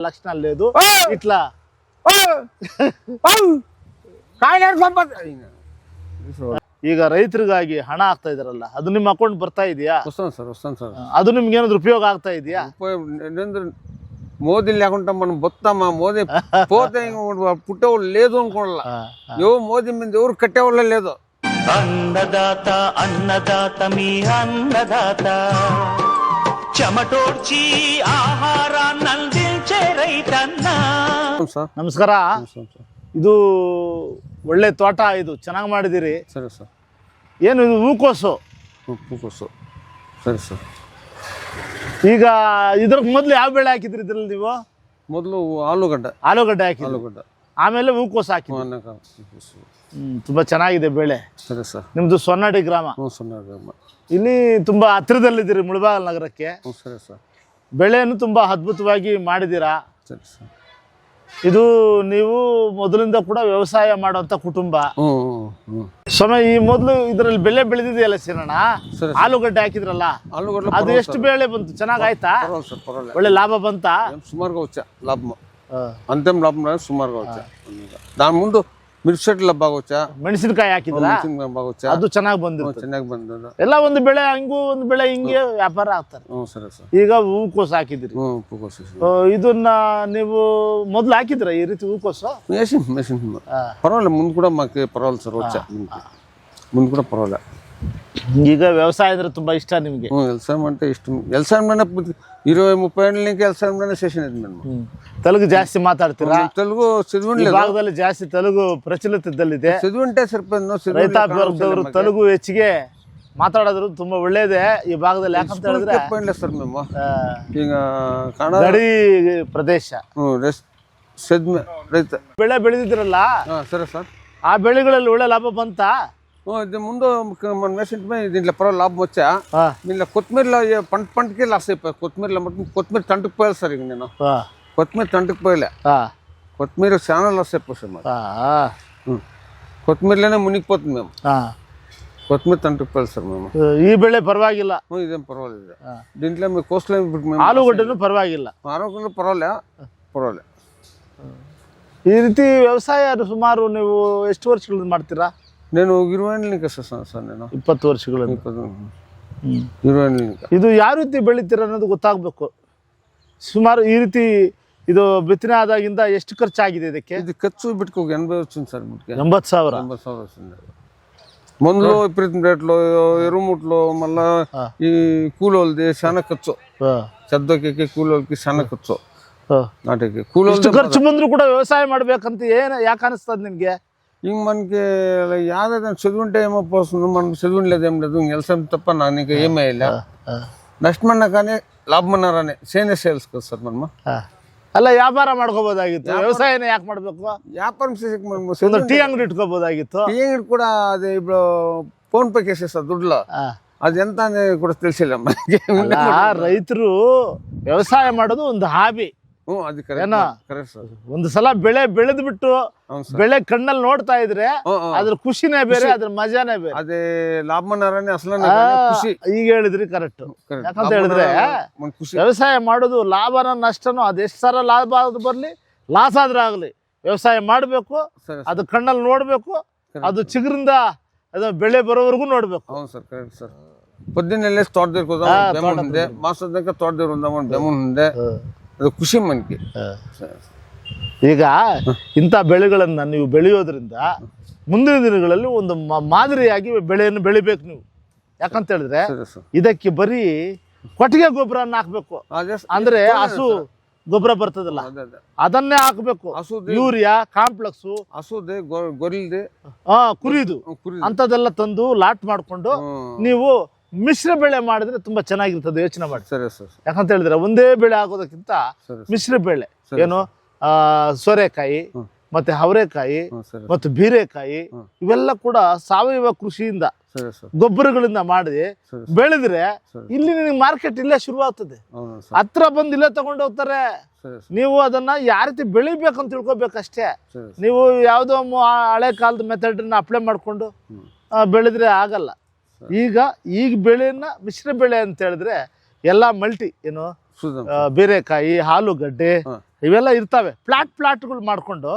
లక్షణ లేదు ఆ! ఇట్లా ఓ! ఔ! ಕಾಯಿಲೆ ಸಂಪತ್ ಈಗ ರೈತರಿಗಾಗಿ ಹಣ ಆಗ್ತಾ ಇದಾರಲ್ಲ ಅದು ನಿಮ್ಮ ಅಕೌಂಟ್ ಬರ್ತಾ ಇದೆಯಾ వస్తాను సార్ వస్తాను సార్ ಅದು ನಿಮ್ಗೆ ಏನಾದ್ರು ಉಪಯೋಗ ಆಗ್ತಾ ಇದೆಯಾ నరేంద్ర మోదీ లేకుండా మనం బొత్తమ్మా మోదీ పోతే ఇంక పుట్టేవాళ్ళు లేదు అనుకోవాల ఎవరు మోదీ మీద ఎవరు కట్టేవాళ్ళే లేదు అన్నదాత అన్నదాత మీ అన్నదాత చెమటోడ్చి ఆహారాన్నందించే ನಮಸ್ಕಾರ. ಇದು ಒಳ್ಳೆ ತೋಟ ಇದು. ಚೆನ್ನಾಗಿ ಮಾಡಿದಿರಿ. ಸರಿ ಸರ್. ಏನು ಇದು ಹೂಕೋಸು? ಹೂಕೋಸು. ಸರಿ ಸರ್. ಈಗ ಇದ್ರ ಮೊದಲು ಯಾವ ಬೆಳೆ ಹಾಕಿದ್ರಿ ಇದ್ರಲ್ಲಿ ನೀವು? ಮೊದಲು ಆಲೂಗಡ್ಡೆ. ಆಲೂಗಡ್ಡೆ ಹಾಕಿ ಆಲೂಗಡ್ಡೆ. ಆಮೇಲೆ ಹೂಕೋಸು ಹಾಕಿ ತುಂಬ ಚೆನ್ನಾಗಿದೆ ಬೆಳೆ. ಸರಿ ಸರ್. ನಿಮ್ಮದು ಸೊನ್ನಡಿ ಗ್ರಾಮ. ಸೊನ್ನಡಿ ಗ್ರಾಮ. ಇಲ್ಲಿ ತುಂಬ ಹತ್ತಿರದಲ್ಲಿದ್ದೀರಿ ಮುಳಬಾಗಲ್ ನಗರಕ್ಕೆ. ಸರಿ ಸರ್. ಬೆಳೆಯನ್ನು ತುಂಬ ಅದ್ಭುತವಾಗಿ ಮಾಡಿದ್ದೀರಾ? ಸರಿ ಸರ್. ಇದು ನೀವು ಮೊದಲಿಂದ ಕೂಡ ವ್ಯವಸಾಯ ಮಾಡುವಂತ ಕುಟುಂಬ. ಈ ಮೊದಲು ಇದರಲ್ಲಿ ಬೆಳೆ ಬೆಳೆದಿದೆಯಲ್ಲ ಸೀನಣ್ಣ ಸರಿ. ಆಲೂಗಡ್ಡೆ ಹಾಕಿದ್ರಲ್ಲ? ಆಲೂಗಡ್ಡೆ ಅದು ಎಷ್ಟು ಬೆಳೆ ಬಂತು? ಚೆನ್ನಾಗಾಯ್ತಾ? ಆಯ್ತಾ ಒಳ್ಳೆ ಲಾಭ ಬಂತಾ? ಸುಮಾರು ಲಾಭ. ಅಂತಿಮ ಲಾಭ ಸುಮಾರು ದಾನ್ ಮಿರ್ಸೆಟ್ ಲಬ್ ಆಗೋಚ ಮೆಣಸಿನಕಾಯಿ ಹಾಕಿದ್ರ? ಅದು ಚೆನ್ನಾಗಿ ಬಂದಿದೆ ಚೆನ್ನಾಗಿ ಬಂದದ. ಎಲ್ಲ ಒಂದು ಬೆಳೆ ಹಂಗೂ ಒಂದು ಬೆಳೆ ಹಿಂಗೆ ವ್ಯಾಪಾರ ಆಗ್ತಾರೆ ಸರ್ ಈಗ ಹೂಕೋಸು ಹಾಕಿದ್ರಿ. ಇದನ್ನ ನೀವು ಮೊದ್ಲು ಹಾಕಿದ್ರ ಈ ರೀತಿ ಹೂಕೋಸು? ಮೆಸಿನ್ ಮೇಸಿನ್ ಪರವಾಗಿಲ್ಲ ಮುಂದೆ ಕೂಡ ಮಾಕೆ ಪರವಾಗಿಲ್ಲ ಸರ್ ವರ್ಷ ಮುಂದೆ ಕೂಡ ಪರವಾಗಿಲ್ಲ. ಈಗ వ్యవసాయ ಅಂದ್ರೆ ತುಂಬಾ ಇಷ್ಟ ನಿಮ್ಗೆ ಹ್ಞೂ వ్యవసాయం అంటే ఇష్టం వ్యవసాయంలోనే పు- ఇరవై ముప్పై ఏళ్ళ నుంచి వ్యవసాయంలోనే చేసినది మేము ತೆಲುಗು ಜಾಸ್ತಿ ಮಾತಾಡ್ತೀರಾ తెలుగు ಈ చదివిండలేదు ಭಾಗದಲ್ಲಿ ಜಾಸ್ತಿ ತೆಲುಗು ಪ್ರಚಲಿತದಲ್ಲಿದೆ చదివింటే సరిపోయింది చదివి ರೈತಾಪಿ ವರ್ಗದವರು ತೆಲುಗು ಹೆಚ್ಚಿಗೆ ಮಾತಾಡೋದ್ರು ತುಂಬಾ ಒಳ್ಳೇದೇ ಈ ಭಾಗದಲ್ಲಿ ಯಾಕಂತ ಹೇಳಿದ್ರೆ పోయిండే సార్ మేము ಆ, ಈಗ ಕನ್ನಡ ಗಡಿ ಪ್ರದೇಶ ಹ್ಞೂ ರೆಸ್ ಸದ್ಮೆ ರೈತ ಬೆಳೆ ಬೆಳೆದಿದ್ರಲ್ಲ ಹಾಂ సరే సార్ ಆ ಬೆಳೆಗಳಲ್ಲಿ ಒಳ್ಳೆ ಲಾಭ ಬಂತ ఓ, ఇది ముందు క- మన వేసింటే దీంట్లో పర్వాలేదు లాభం వచ్చా ఆ, దీంట్లో కొత్తిమీరలో ఏ పంట పంటకే లాస్ అయిపోయి కొత్తిమీరలో మటుకు కొత్తిమీర తంటుకు పోయాలి సార్ ఇంక నేను ಆ, కొత్తిమీర తంటుకు పోయలే ಆ, కొత్తిమీర చాలా లాస్ అయిపోయి సార్ మాకు ಆ, ಆ, ఉం. కొత్తిమీరలోనే మునిగిపోతుంది మేము ಆ. కొత్తిమీర తంటుకు పోయాలి సార్ మేము ಈ ಬೆಳೆ ಪರವಾಗಿಲ್ಲ ఓ, ఇదేం పర్వాలేదు దీంట్లో మీ కోస్ట్లో ఇప్పుడు మేము ಆಲೂಗಡ್ಡೆನೂ ಪರವಾಗಿಲ್ಲ ఆరోగ్యంలో పర్వాలే పర్వాలే ಈ ರೀತಿ ವ್ಯವಸಾಯ ಸುಮಾರು ನೀವು ಎಷ್ಟು ವರ್ಷಗಳಿಂದ ಮಾಡ್ತೀರಾ నేను ఇరవై ఏళ్ళ నుంచి వస్తాను సార్ నేను ಇಪ್ಪತ್ತು ವರ್ಷಗಳಿಂದ ఇప్పటి- ಹ್ಮ್. ఇరవై ఏళ్ళ నుంచి ಇದು ಯಾವ ರೀತಿ ಬೆಳಿತೀರ ಅನ್ನೋದು ಗೊತ್ತಾಗಬೇಕು ಸುಮಾರು ಈ ರೀತಿ ಇದು ಬಿತ್ತನೆ ಆದಾಗಿಂದ ಎಷ್ಟು ಖರ್ಚಾಗಿದೆ ಇದಕ್ಕೆ ఇది ఖర్చు బిట్టుకు ఒక ఎనభై వచ్చింది సార్ బిట్టుకి ಎಂಬತ್ತು ಸಾವಿರ ఎనభై ಸಾವಿರ వచ్చింది మందులు విపరీతం రేట్లు ఎరుముట్లు మళ్ళా ఈ కూలోళ్ళది చాలా ఖర్చు ಹಾ, చెద్దకి కూలోళ్ళకి చాలా ఖర్చు ಹಾ. నాటికి కూలోళ్ళు ಇಷ್ಟು ಖರ್ಚು ಬಂದ್ರು ಕೂಡ ವ್ಯವಸಾಯ ಮಾಡ್ಬೇಕಂತ ಏನ್ ಯಾಕೆ ಅನಿಸ್ತದ ನಿನ್ಗೆ ఇంక మనకి యాదైతే చదువుంటే ఏమో పోస్తుంది మనకు చదువు లేదు ఏం లేదు ಏಮೇ తప్ప నాకు ఇంకా ఏమేయలే ನಷ್ಟಮನ್ನ ಕಾನೆ ಲಾಭಮನ್ನಾರನೆ ಸೇನೆ ಸೇಲ್ಸ್ಕೋ ಸರ್ ನಮ್ಮ ಅಲ್ಲ ವ್ಯಾಪಾರ ಮಾಡ್ಕೋಬಹುದಾಗಿತ್ತು ವ್ಯವಸಾಯನ ಯಾಕೆ ಮಾಡಬೇಕು? ವ್ಯಾಪಾರ ಟೀ ಅಂಗಡಿ ಇಟ್ಕೋಬಹುದಾಗಿತ್ತು ಟೀ ಅಂಗಡಿ ಕೂಡ ಅದೇ ಇಬ್ರು ಫೋನ್ ಪೇ ಕೇಸಸ್ ದುಡ್ಲ. ಅದೆಂತ ಕೂಡ ತಿಳಿಸಿಲ್ಲ ರೈತರು ವ್ಯವಸಾಯ ಮಾಡೋದು ಒಂದು ಹಾಬಿ. ಒಂದ್ ಕರೆಕ್ಟ್ ಸರ್ ಒಂದು ಸಲ ಬೆಳೆ ಬೆಳೆದ್ ಬಿಟ್ಟು ಬೆಳೆ ಕಣ್ಣಲ್ಲಿ ನೋಡ್ತಾ ಇದ್ರೆ ಅದ್ರ ಖುಷಿನೇ ಬೇರೆ ಅದ್ರ ಮಜಾನೇ ಬೇರೆ. ಅದೇ ಲಾಭನಾರಾಯಣ ಅಸಲ ಖುಷಿ. ಈಗ ಹೇಳಿದ್ರಿ ಕರೆಕ್ಟ್ ಯಾಕಂತ ಹೇಳಿದ್ರೆ ಖುಷಿ. ವ್ಯವಸಾಯ ಮಾಡೋದು ಲಾಭನ ನಷ್ಟನೋ ಅದೆಷ್ಟು ಸರ ಲಾಭ ಆದ್ರೂ ಬರ್ಲಿ ಲಾಸ್ ಆದ್ರೆ ಆಗ್ಲಿ. ವ್ಯವಸಾಯ ಮಾಡಬೇಕು ಅದು ಕಣ್ಣಲ್ಲಿ ನೋಡ್ಬೇಕು ಅದು ಚಿಗ್ರಿಂದ ಅದು ಬೆಳೆ ಬರೋವರೆಗೂ ನೋಡ್ಬೇಕು. ಹೌದು ಸರ್ ಕರೆಕ್ಟ್ ಸರ್ ಪದ್ದಿನಲ್ಲೇ ತೋಟದಿರ್ಕೋದ ಹಾ, ತೋಟದಿರ್ ಒಂದ ಬೆಮ್ಮನ ಹಿಂದೆ. ಅದು ಖುಷಿ ಮನ್ಕೆ ಈಗ ಇಂಥ ಬೆಳೆಗಳನ್ನು ನೀವು ಬೆಳೆಯೋದ್ರಿಂದ ಮುಂದಿನ ದಿನಗಳಲ್ಲಿ ಒಂದು ಮಾದರಿಯಾಗಿ ಬೆಳೆಯನ್ನು ಬೆಳಿಬೇಕು ನೀವು. ಯಾಕಂತ ಹೇಳಿದ್ರೆ ಇದಕ್ಕೆ ಬರೀ ಕೊಟ್ಟಿಗೆ ಗೊಬ್ಬರ ಹಾಕ್ಬೇಕು. ಅಂದ್ರೆ ಹಸು ಗೊಬ್ಬರ ಬರ್ತದಲ್ಲ ಅದನ್ನೇ ಹಾಕ್ಬೇಕು. ಯೂರಿಯಾ ಕಾಂಪ್ಲೆಕ್ಸ್ ಹಸುದೆ ಗೊರಿಲ್ದೆ ಹಾ ಕುರಿದು. ಅಂತದೆಲ್ಲ ತಂದು ಲಾಟ್ ಮಾಡಿಕೊಂಡು ನೀವು ಮಿಶ್ರ ಬೆಳೆ ಮಾಡಿದ್ರೆ ತುಂಬಾ ಚೆನ್ನಾಗಿರ್ತದೆ ಯೋಚನೆ ಮಾಡಿ. ಸರಿ ಸರ್ ಯಾಕಂತ ಹೇಳಿದ್ರೆ ಒಂದೇ ಬೆಳೆ ಆಗೋದಕ್ಕಿಂತ ಮಿಶ್ರ ಬೆಳೆ ಏನು ಆ ಸೋರೆಕಾಯಿ ಮತ್ತೆ ಅವರೆಕಾಯಿ ಮತ್ತು ಬೀರೆಕಾಯಿ ಇವೆಲ್ಲ ಕೂಡ ಸಾವಯವ ಕೃಷಿಯಿಂದ ಗೊಬ್ಬರಗಳಿಂದ ಮಾಡಿ ಬೆಳೆದ್ರೆ ಇಲ್ಲಿ ನಿಮಗೆ ಮಾರ್ಕೆಟ್ ಇಲ್ಲೇ ಶುರು ಆಗ್ತದೆ ಹತ್ರ ಬಂದು ಇಲ್ಲೇ ತಗೊಂಡು ಹೋಗ್ತಾರೆ. ನೀವು ಅದನ್ನ ಯಾವ ರೀತಿ ಬೆಳಿಬೇಕಂತ ತಿಳ್ಕೊಬೇಕಷ್ಟೇ. ನೀವು ಯಾವುದೋ ಹಳೆ ಕಾಲದ ಮೆಥಡ್ ಅಪ್ಲೈ ಮಾಡ್ಕೊಂಡು ಬೆಳೆದ್ರೆ ಆಗಲ್ಲ. ಈಗ ಈಗ ಬೆಳೆಯನ್ನ ಮಿಶ್ರ ಬೆಳೆ ಅಂತ ಹೇಳಿದ್ರೆ ಎಲ್ಲಾ ಮಲ್ಟಿ ಏನು ಬೇರೆಕಾಯಿ ಆಲೂಗಡ್ಡೆ ಇವೆಲ್ಲ ಇರ್ತವೆ. ಪ್ಲಾಟ್ ಫ್ಲಾಟ್ಗಳು ಮಾಡಿಕೊಂಡು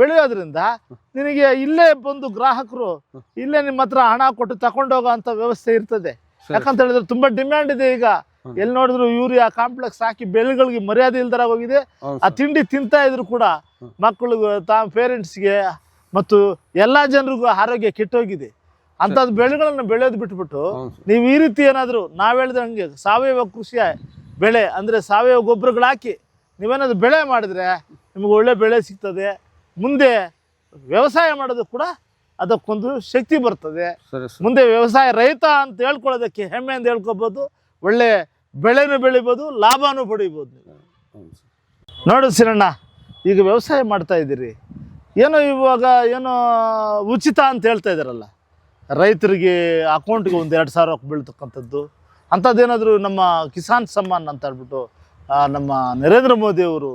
ಬೆಳೆಯೋದ್ರಿಂದ ನಿನಗೆ ಇಲ್ಲೇ ಬಂದು ಗ್ರಾಹಕರು ಇಲ್ಲೇ ನಿಮ್ಮ ಹತ್ರ ಹಣ ಕೊಟ್ಟು ತಗೊಂಡೋಗೋ ಅಂತ ವ್ಯವಸ್ಥೆ ಇರ್ತದೆ. ಯಾಕಂತ ಹೇಳಿದ್ರೆ ತುಂಬಾ ಡಿಮ್ಯಾಂಡ್ ಇದೆ ಈಗ. ಎಲ್ಲಿ ನೋಡಿದ್ರು ಯೂರಿಯಾ ಕಾಂಪ್ಲೆಕ್ಸ್ ಹಾಕಿ ಬೆಳೆಗಳಿಗೆ ಮರ್ಯಾದೆ ಇಲ್ದರ ಹೋಗಿದೆ. ಆ ತಿಂಡಿ ತಿಂತಾ ಇದ್ರು ಕೂಡ ಮಕ್ಕಳಿಗೂ ತಮ್ಮ ಪೇರೆಂಟ್ಸ್ಗೆ ಮತ್ತು ಎಲ್ಲಾ ಜನರಿಗೂ ಆರೋಗ್ಯ ಕೆಟ್ಟೋಗಿದೆ. ಅಂಥದ್ದು ಬೆಳೆಗಳನ್ನು ಬೆಳೆಯೋದು ಬಿಟ್ಬಿಟ್ಟು ನೀವು ಈ ರೀತಿ ಏನಾದರೂ ನಾವು ಹೇಳಿದಂಗೆ ಸಾವಯವ ಕೃಷಿಯ ಬೆಳೆ ಅಂದ್ರೆ ಸಾವಯವ ಗೊಬ್ಬರಗಳು ಹಾಕಿ ನೀವೇನಾದ್ರು ಬೆಳೆ ಮಾಡಿದ್ರೆ ನಿಮ್ಗೆ ಒಳ್ಳೆ ಬೆಳೆ ಸಿಗ್ತದೆ. ಮುಂದೆ ವ್ಯವಸಾಯ ಮಾಡೋದು ಕೂಡ ಅದಕ್ಕೊಂದು ಶಕ್ತಿ ಬರ್ತದೆ. ಮುಂದೆ ವ್ಯವಸಾಯ ರೈತ ಅಂತ ಹೇಳ್ಕೊಳ್ಳೋದಕ್ಕೆ ಅಂತ ಹೇಳ್ಕೊಬೋದು. ಒಳ್ಳೆ ಬೆಳೆನೂ ಬೆಳಿಬೋದು ಲಾಭನೂ ಪಡಿಬೋದು ನೋಡು ಸಿರಣ್ಣ ಈಗ ವ್ಯವಸಾಯ ಮಾಡ್ತಾ ಇದ್ದೀರಿ. ಏನೋ ಇವಾಗ ಏನೋ ಉಚಿತ ಅಂತ ಹೇಳ್ತಾ ಇದ್ದಾರಲ್ಲ. ರೈತರಿಗೆ ಅಕೌಂಟ್ಗೆ ಒಂದು ಎರಡು ಸಾವಿರ ಬೀಳ್ತಕ್ಕಂಥದ್ದು ಅಂಥದ್ದೇನಾದರೂ ನಮ್ಮ ಕಿಸಾನ್ ಸಮ್ಮಾನ್ ಅಂತ ಹೇಳ್ಬಿಟ್ಟು ಆ, ನಮ್ಮ ನರೇಂದ್ರ ಮೋದಿ ಅವರು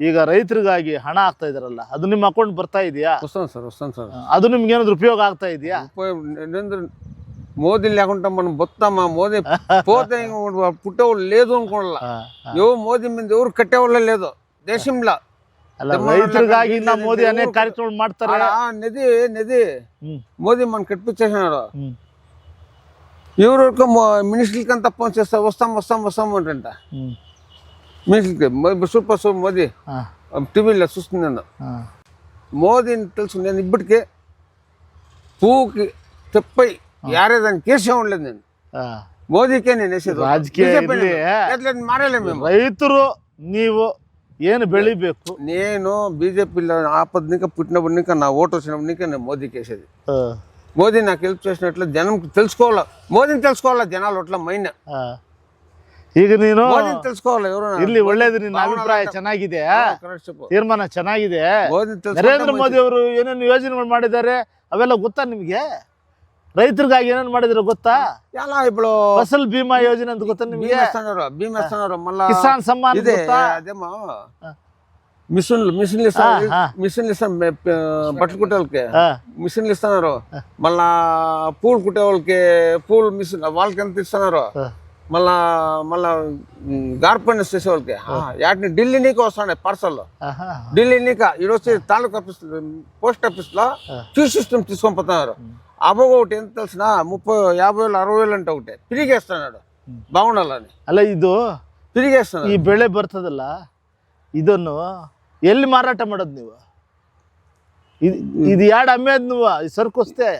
ಈಗ ರೈತರಿಗಾಗಿ ಹಣ ಹಾಕ್ತಾ ಇದ್ದಾರಲ್ಲ ಅದು ನಿಮ್ಮ ಅಕೌಂಟ್ ಬರ್ತಾ ಇದೆಯಾ వస్తాను సార్ వస్తాను సార్ ಅದು ನಿಮ್ಗೆ ಏನಾದ್ರು ಉಪಯೋಗ ಆಗ್ತಾ ಇದೆಯಾ నరేంద్ర మోదీ లేకుండా మనం బొత్తామా మోదీ పోతే ఇంక పుట్టేవాళ్ళు లేదు అనుకోవాల ಆ, ಆ. ఎవరు మోదీ మీద ఎవరు కట్టేవాళ్ళే లేదు దేశంలో ಅಲ್ಲ ರೈತರಿಗಾಗಿ ಇನ್ನ ಮೋದಿ ಅನೇಕ ಕಾರ್ಯಕ್ರಮಗಳು ಮಾಡ್ತಾರೆ ఆడ నది నది ಹ್ಮ್ మోదీ మనం కట్టించేసినాడు ಹ್ಮ್ ఎవరికి మినిస్టర్లకి అంతా ఫోన్ చేస్తా వస్తాం వస్తాం వస్తాం అంటంట ಹ್ಮ್ మినిస్టర్కి సూపర్ సూపర్ మోదీ ಆ, టీవీలో చూస్తున్నాను ಆ. మోదీని తెలుసు నేను ఇప్పటికే పువ్వుకి తెప్పై యారేదాన్ని కేసే ఉండలేదు నేను ಆ. మోదీకే నేను వేసేది రాజకీయ BJP ಇಲ್ಲಿ ఎట్లా మారేలే మేము ರೈತರು ನೀವು ಏನು ಬೆಳಿಬೇಕು నేను బీజేపీలో ఆపదనిక పుట్టినప్పటినిక నా ఓటు వచ్చినప్పటినిక నేను మోదీకి వేసేది ಆ, మోదీ నాకు హెల్ప్ చేసినట్లు జనంకి తెలుసుకోవాలా మోదీని తెలుసుకోవాలా జనాలు అట్లా మైండ్ ಆ. ಈಗ ನೀನು మోదీని తెలుసుకోవాలా ఎవరు ಇಲ್ಲಿ ಒಳ್ಳೇದು ನಿನ್ನ ಅಭಿಪ್ರಾಯ ಚೆನ್ನಾಗಿದೆ కరెక్ట్ చెప్పు ತೀರ್ಮಾನ ಚೆನ್ನಾಗಿದೆ మోదీని తెలుసుకో ನರೇಂದ್ರ ಮೋದಿ ಅವರು ಏನೇನು ಯೋಜನೆಗಳು ಮಾಡಿದ್ದಾರೆ ಅವೆಲ್ಲ ಗೊತ್ತಾ ನಿಮಗೆ ರೈತರಿಗಾಗಿ ಏನೇನು ಮಾಡಿದ್ರೆ ಗೊತ್ತಾ ఎలా ఇప్పుడు ಫಸಲ್ ಬಿಮಾ ಯೋಜನೆ ಅಂತ ಗೊತ್ತಾ ನಿಮಗೆ భీమా ఇస్తున్నారు భీమా ఇస్తున్నారు మళ్ళా కిసాన్ సమ్మాన్ ఇదే ಗೊತ್ತಾ అదేమో మిషన్లు మిషన్లు ఇస్తారు ఆ. మిషన్లు ఇస్తారు మె- ప- బట్టలు కుట్టే వాళ్ళకి ఆ, మిషన్లు ఇస్తున్నారు మళ్ళా పూలు కుట్టే వాళ్ళకి పూలు మిషన్ వాళ్ళకి ఎంత ఇస్తున్నారు ఆ. మళ్ళా మళ్ళా గార్పెండర్స్ చేసే వాళ్ళకి వాటిని ఢిల్లీ నీకు వస్తున్నాయి పార్సల్ ఆహా. ఢిల్లీ నీక ఈరోజు వచ్చి తాలూకా ఆఫీస్ పోస్ట్ ఆఫీస్ లో క్యూ సిస్టమ్ తీసుకొని పోతున్నారు అబ్బో ఒకటి ఎంత తెలిసిన ముప్పై యాభై వేలు అరవై వేలు అంటే ఒకటి తిరిగేస్తున్నాడు బాగుండాలని ಅಲ್ಲ ಇದು ಈ తిరిగేస్తున్నాడు ಬೆಳೆ ಬರ್ತದಲ್ಲ ಇದನ್ನು ಎಲ್ಲಿ ಮಾರಾಟ ಮಾಡೋದು ನೀವು ಇದು ಇದು ಎರಡು ಅಮ್ಮೇದ್ ನೀವು ಈ ಸರಕು ವಸ್ತೆ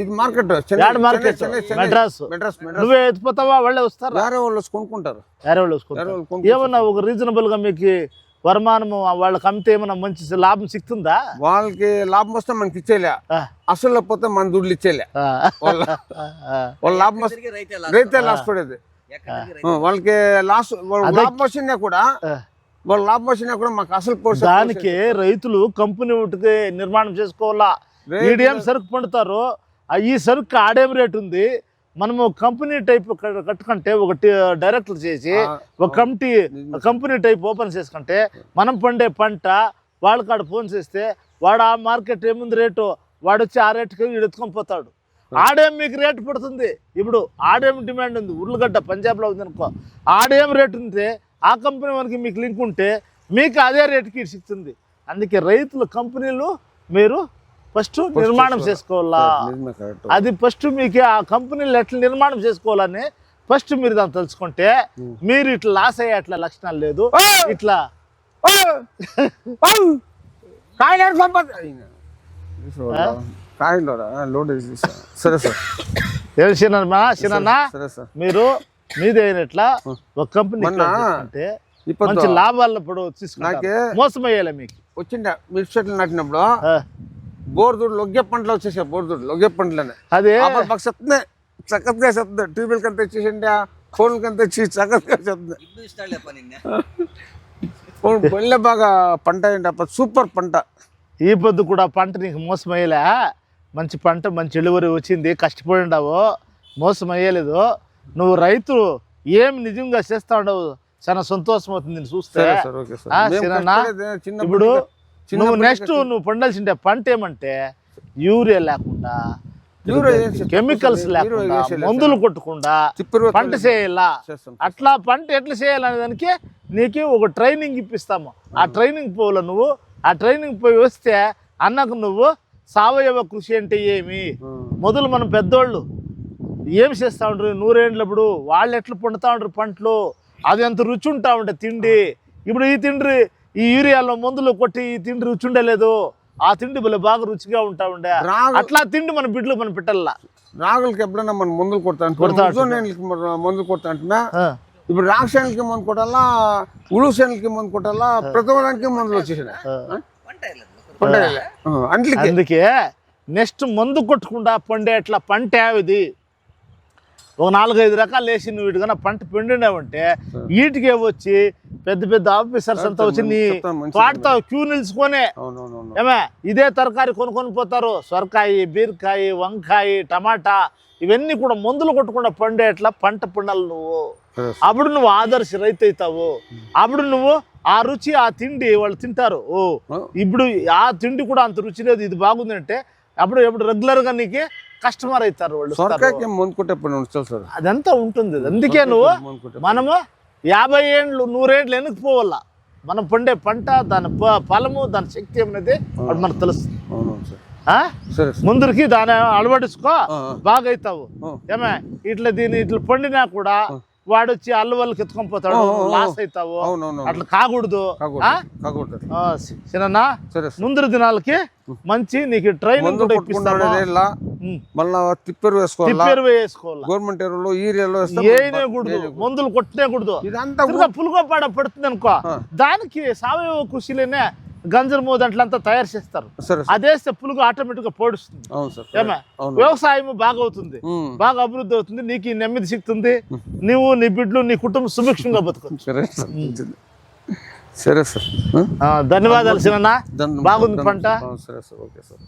ఇది మార్కెట్ మార్కెట్ మెడ్రాస్ మెడ్రాస్ నువ్వే ఎత్తిపోతావా? వాళ్ళే వస్తారు? వేరే వాళ్ళు కొనుక్కుంటారు. వేరే వాళ్ళు కొనుక్కుంటారు. ఏమన్నా ఒక రీజనబుల్గా మీకు వరమానము వాళ్ళకి అమ్మితే ఏమన్నా మంచి లాభం సిక్తుందా? వాళ్ళకి లాభం వస్తే మనకి ఇచ్చేలే అసలు పోతే మన దుడ్లు ఇచ్చేలే వాళ్ళ లాభం రైతే లాస్ పడేది. వాళ్ళకి లాస్ లాభం వచ్చినా కూడా వాళ్ళ లాభం వచ్చినా కూడా మాకు అసలు పోతే దానికి రైతులు కంపెనీ ఒకటి నిర్మాణం చేసుకోవాలా? మీడియం సరుకు పండుతారు ఈ సరుకు ఆడేం రేట్ ఉంది? మనము కంపెనీ టైప్ కట్టుకుంటే ఒకటి డైరెక్టర్ చేసి ఒక కమిటీ కంపెనీ టైప్ ఓపెన్ చేసుకుంటే మనం పండే పంట వాళ్ళ కాడ ఫోన్ చేస్తే వాడు ఆ మార్కెట్ ఏముంది రేటు? వాడు వచ్చి ఆ రేటుకి ఎత్తుకొని పోతాడు. ఆడేం మీకు రేటు పడుతుంది? ఇప్పుడు ఆడేం డిమాండ్ ఉంది? ఉర్లగడ్డ పంజాబ్లో ఉంది అనుకో ఆడేం రేటు ఉంటే ఆ కంపెనీ మనకి మీకు లింక్ ఉంటే మీకు అదే రేటుకి ఇటు సిక్తుంది. అందుకే రైతులు కంపెనీలు మీరు ఫస్ట్ నిర్మాణం చేసుకోవాలా? అది ఫస్ట్ మీకు ఆ కంపెనీలు ఎట్లా నిర్మాణం చేసుకోవాలని ఫస్ట్ మీరు దాన్ని తెలుసుకుంటే మీరు ఇట్లా లాస్ అయ్యే అట్లా లక్షణాలు లేదు. ఇట్లా సరే సార్. ఏం చిన్న చిన్న సరే సార్ మీరు మీదైనట్లా ఒక కంపెనీ అంటే ఇప్పుడు మంచి లాభాలు ఇప్పుడు తీసుకుంటారు. నాకే- మోసం అయ్యేలా మీకు. వచ్చిండ మిర్చి చెట్లు నాటినప్పుడు బోర్దుడు లొగ్గె పండ్లు వచ్చేసాయి బోర్దుడు లొగ్గే పంటలనే అదే. మాకు చెప్తున్నాయి చక్కగా చెప్తున్నాయి ట్యూబ్వెల్ కంత తెచ్చేసండి ఫోన్లు కంత తెచ్చి చక్కగా చెప్తున్నాయి వెళ్ళే బాగా పంట అయ్యండి అప్పుడు సూపర్ పంట. ఈ పొద్దు కూడా పంట నీకు మోసం మంచి పంట మంచి ఇలువరి వచ్చింది కష్టపడిండావు మోసం అయ్యేలేదు నువ్వు రైతు ఏం నిజంగా చేస్తా ఉండవు? చాలా సంతోషం అవుతుంది చూస్తే. ఇప్పుడు నువ్వు నెక్స్ట్ నువ్వు పండాల్సిండే పంట ఏమంటే యూరియా లేకుండా కెమికల్స్ లేకుండా మందులు కొట్టకుండా పంట చేయాలా? అట్లా పంట ఎట్లా చేయాలనే దానికి నీకు ఒక ట్రైనింగ్ ఇప్పిస్తాము. ఆ ట్రైనింగ్ పోల నువ్వు ఆ ట్రైనింగ్ పోయి వస్తే అన్నకు నువ్వు సావయవ కృషి అంటే ఏమి? మొదలు మనం పెద్దోళ్ళు ఏం చేస్తా ఉంటారు నూరేండ్లప్పుడు వాళ్ళు ఎట్లా పండుతా ఉంటారు పంటలు? అది ఎంత రుచి ఉంటా ఉంటే తిండి. ఇప్పుడు ఈ తిండి ఈ యూరియాలో మందులు కొట్టి ఈ తిండి రుచి ఉండలేదు. ఆ తిండి భలే బాగా రుచిగా ఉంటా ఉండే. అట్లా తిండి మన బిడ్డలు మనం పెట్టాల? రాగులకి ఎప్పుడైనా మనం మందులు కొడతా కొడతా మందులు కొడతా అంటున్నా. ఇప్పుడు రాక్షణులకి మందు కొట్టాలా? ఉలుసేనులకి మందు కొట్టాలా? ప్రతి దానికి మందులు వచ్చేసినాయి. అంట్లకి అందుకే. నెక్స్ట్ మందు కొట్టకుండా పండే అట్లా పంట యావిది. ఒక నాలుగైదు రకాలు వేసి నువ్వు వీటికన్నా పంట పండినావంటే వీటికే వచ్చి పెద్ద పెద్ద ఆఫీసర్స్ అంతా వచ్చి నీ. తోటతో క్యూ నిల్చుకొని. ఏమే ఇదే తరకారి కొనుక్కొని పోతారు. సొరకాయ బీరకాయ వంకాయ టమాటా ఇవన్నీ కూడా మందులు కొట్టకుండా పండేట్లా పంట పండాలి నువ్వు. అప్పుడు నువ్వు ఆదర్శ రైతు అవుతావు అప్పుడు నువ్వు ఆ రుచి ఆ తిండి వాళ్ళు తింటారు. ఓ ఇప్పుడు ఆ తిండి కూడా అంత రుచి లేదు ఇది బాగుంది అంటే అప్పుడు ఎప్పుడు రెగ్యులర్గా నీకు కస్టమర్ అవుతారు వాళ్ళు అదంతా ఉంటుంది. అందుకే నువ్వు మనము యాభై ఏండ్లు నూరేండ్లు వెనక్కి పోవాల? మనం పండే పంట దాని ఫలము దాని శక్తి ఏమనేది అది మనకు తెలుస్తుంది. ముందరికి దాని అలవడుచుకో బాగా అవుతావు ఏమే? ఇట్లా దీన్ని ఇట్లా పండినా కూడా వాడు వచ్చి అల్లు వాళ్ళకి ఎత్తుకొని పోతాడు లాస్ అవుతావు అట్లా కాకూడదు. చిన్న ముందర దినాలకి మంచి నీకు ట్రైన్ కూడా ఇప్పిస్తాడు మళ్ళా తిప్పరు వేసుకోవాలా? గవర్నమెంట్ ఎరువులు ఈరియాలో వేస్తే ఏనే కూడదు. మందులు కొట్టనే కూడదు. ఇదంతా పులుగోపాడ పడుతుంది అనుకో. దానికి సావయవ కృషిలోనే గంజరము దాంట్లో అంతా తయారు చేస్తారు. అదేస్తే పులుగు ఆటోమేటిక్గా పొడుస్తుంది వ్యవసాయం బాగా అవుతుంది. బాగా అభివృద్ధి అవుతుంది. నీకు ఈ నెమ్మది సిక్తుంది నువ్వు నీ బిడ్డలు నీ కుటుంబం సుభిక్షంగా బతుకు సరే సార్? ధన్యవాదాలు సినన్న బాగుంది పంట. సరే సార్. Okay sir.